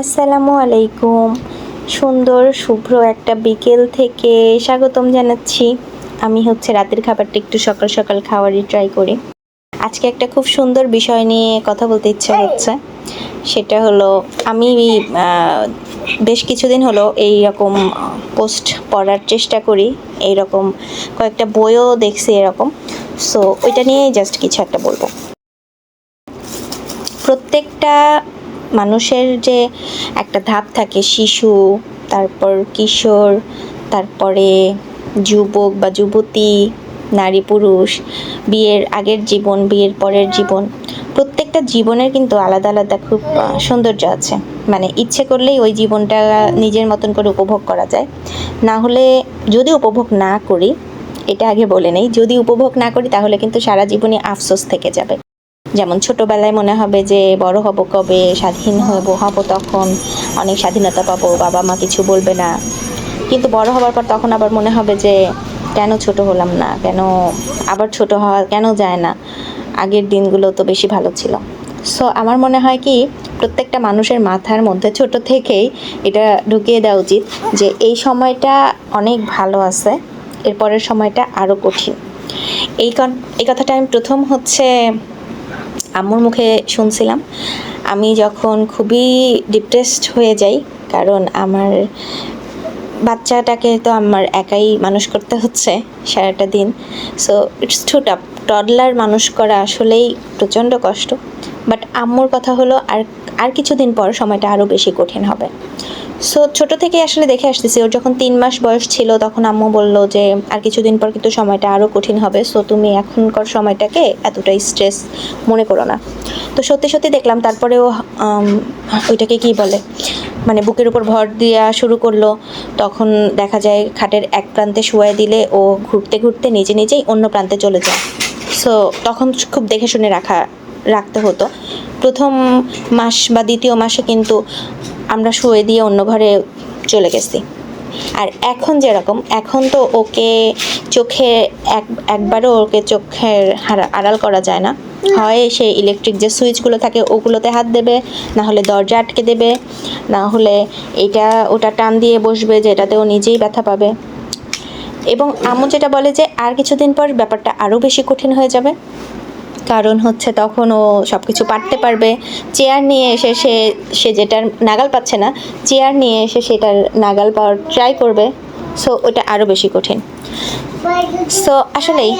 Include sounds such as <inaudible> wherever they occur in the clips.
আসসালামু আলাইকুম। সুন্দর শুভ্র একটা বিকেল থেকে স্বাগতম জানাচ্ছি। আমি হচ্ছে রাতের খাবারটা একটু সকাল সকাল খাওয়ারই ট্রাই করি। আজকে একটা খুব সুন্দর বিষয় নিয়ে কথা বলতে ইচ্ছা হচ্ছে। সেটা হলো আমি বেশ কিছুদিন হলো এই রকম পোস্ট পড়ার চেষ্টা করি। এই রকম কয়েকটা বইও দেখছি এরকম। সো ওইটা নিয়েই জাস্ট কিছু একটা বলব। প্রত্যেকটা মানুষের যে একটা ধাপ থাকে, শিশু, তারপর কিশোর, তারপরে যুবক বা যুবতী, নারী পুরুষ, বিয়ের আগের জীবন, বিয়ের পরের জীবন, প্রত্যেকটা জীবনের কিন্তু আলাদা আলাদা খুব সৌন্দর্য আছে। মানে ইচ্ছে করলেই ওই জীবনটা নিজের মতন করে উপভোগ করা যায়। না হলে যদি উপভোগ না করি, এটা আগে বলে নেই, যদি উপভোগ না করি তাহলে কিন্তু সারা জীবনই আফসোস থেকে যাবে। যেমন ছোটবেলায় মনে হবে যে বড় হব কবে, স্বাধীন হব হব তখন, অনেক স্বাধীনতা পাবো, বাবা মা কিছু বলবে না। কিন্তু বড় হবার পর তখন আবার মনে হবে যে কেন ছোট হলাম না, কেন আবার ছোট হওয়া কেন যায় না। আগের দিনগুলো তো বেশি ভালো ছিল। সো আমার মনে হয় কি, প্রত্যেকটা মানুষের মাথার মধ্যে ছোট থেকেই এটা ঢুকিয়ে দেওয়া উচিত যে এই সময়টা অনেক ভালো আছে, এরপরের সময়টা আরও কঠিন। এই এই কথাটা আমি প্রথম হচ্ছে আম্মুর মুখে শুনছিলাম। আমি যখন খুবই ডিপ্রেসড হয়ে যাই, কারণ আমার বাচ্চাটাকে তো আমার একাই মানুষ করতে হচ্ছে সারাটা দিন। So it's too tough toddler মানুষ করা আসলেই প্রচণ্ড কষ্ট। বাট আম্মুর কথা হলো, আর আর কিছুদিন পর সময়টা আরও বেশি কঠিন হবে। সো ছোট থেকে আসলে দেখে আসতেছি। ওর যখন তিন মাস বয়স ছিল তখন আম্মু বলল যে আর কিছুদিন পর কিন্তু সময়টা আরও কঠিন হবে। সো তুমি এখনকার সময়টাকে এতটাই স্ট্রেস মনে করো না। তো সত্যি সত্যি দেখলাম তারপরেও আম, ওইটাকে কি বলে মানে বুকের উপর ভর দেওয়া শুরু করল। তখন দেখা যায় খাটের এক প্রান্তে শুয়ে দিলে ও ঘুরতে ঘুরতে নিজে নিজেই অন্য প্রান্তে চলে যায়। সো তখন খুব দেখে শুনে রাখা রাখতে হতো। প্রথম মাস বা দ্বিতীয় মাসে কিন্তু আমরা শুয়ে দিয়ে অন্য ঘরে চলে গেছি। আর এখন যেরকম এখন তো ওকে চোখে এক একবারও ওকে চোখের আড়াল করা যায় না। হয় সে ইলেকট্রিক যে সুইচগুলো থাকে ওগুলোতে হাত দেবে না হলে দরজা আটকে দেবে না হলে এটা ওটা টান দিয়ে বসবে যেটাতে ও নিজেই ব্যথা পাবে। এবং আম্মু যেটা বলে যে আর কিছুদিন পর ব্যাপারটা আরও বেশি কঠিন হয়ে যাবে। কারণ হচ্ছে তখন ও সব কিছু পারতে পারবে। চেয়ার নিয়ে এসে সে সে যেটার নাগাল পাচ্ছে না, চেয়ার নিয়ে এসে সেটার নাগাল পাওয়ার ট্রাই করবে। সো ওটা আরও বেশি কঠিন। সো আসলেই,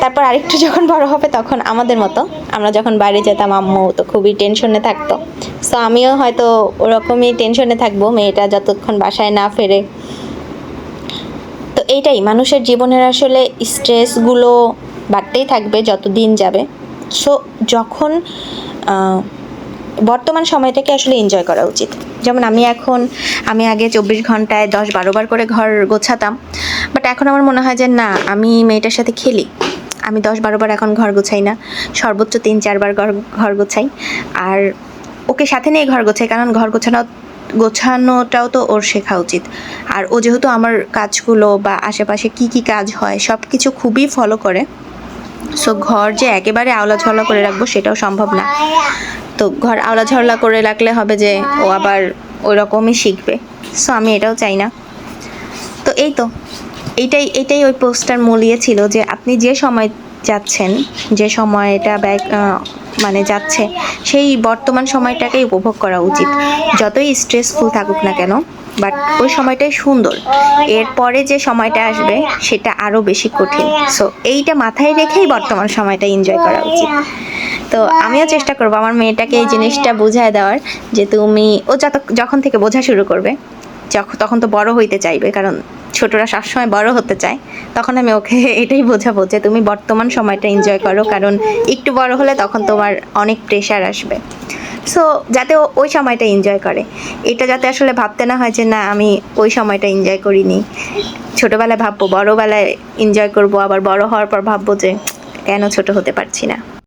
তারপর আরেকটু যখন বড় হবে তখন আমাদের মতো, আমরা যখন বাইরে যেতাম, আম্মু তো খুবই টেনশনে থাকতো। সো আমিও হয়তো ওরকমই টেনশনে থাকব, মেয়েটা যতক্ষণ বাসায় না ফেরে। তো, এইটাই, মানুষের জীবনের আসলে স্ট্রেসগুলো বাড়তেই থাকবে যত দিন যাবে। সো যখন বর্তমান সময়টাকে আসলে এনজয় করা উচিত। যেমন আমি এখন, আমি আগে চব্বিশ ঘন্টায় দশ বারো বার করে ঘর গোছাতাম বাট এখন আমার মনে হয় যে না, আমি মেয়েটার সাথে খেলি। আমি দশ বারো বার এখন ঘর গোছাই না, সর্বোচ্চ তিন চারবার ঘর ঘর গোছাই। আর ওকে সাথে নিয়ে ঘর গোছাই, কারণ ঘর গোছানো, গোছানোটাও তো ওর শেখা উচিত। আর ও যেহেতু আমার কাজগুলো বা আশেপাশে কি কি কাজ হয় সব কিছু খুবই ফলো করে। সো ঘর যে একেবারে আওলা ঝওলা করে রাখব সেটাও সম্ভব না। তো ঘর আওলা ঝওলা করে রাখলে হবে যে ও আবার ওই রকমই শিখবে। সো আমি এটাও চাই না। তো এই তো। এইটাই এটাই ওই পোস্টার মলিয়ে ছিল যে আপনি যে সময় যাচ্ছেন যে সময়টা আহ, মানে যাচ্ছে, সেই বর্তমান সময়টাকেই উপভোগ করা উচিত। যতই স্ট্রেসফুল থাকুক না কেন বাট ওই সময়টাই সুন্দর। এরপরে যে সময়টা আসবে, সেটা আরও বেশি কঠিন। সো এইটা মাথায় রেখেই বর্তমান সময়টা এনজয় করা উচিত। তো আমিও চেষ্টা করব আমার মেয়েটাকে এই জিনিসটা বুঝায় দেওয়ার, যে তুমি, ও যত, যখন থেকে বোঝা শুরু করবে যখন তখন তো বড় হইতে চাইবে, কারণ ছোটরা সবসময় বড় হতে চায়, তখন আমি ওকে <laughs> এটাই বোঝাবো যে তুমি বর্তমান সময়টা এনজয় করো, কারণ একটু বড় হলে তখন তোমার অনেক প্রেশার আসবে। সো যাতে ওই সময়টা এনজয় করে। এটা যাতে আসলে ভাবতে না হয় যে, না, আমি ওই সময়টা এনজয় করিনি। ছোটোবেলায় ভাববো, বড়োবেলায় এনজয় করব, আবার বড় হওয়ার পর ভাববো যে, কেন ছোট হতে পারছি না?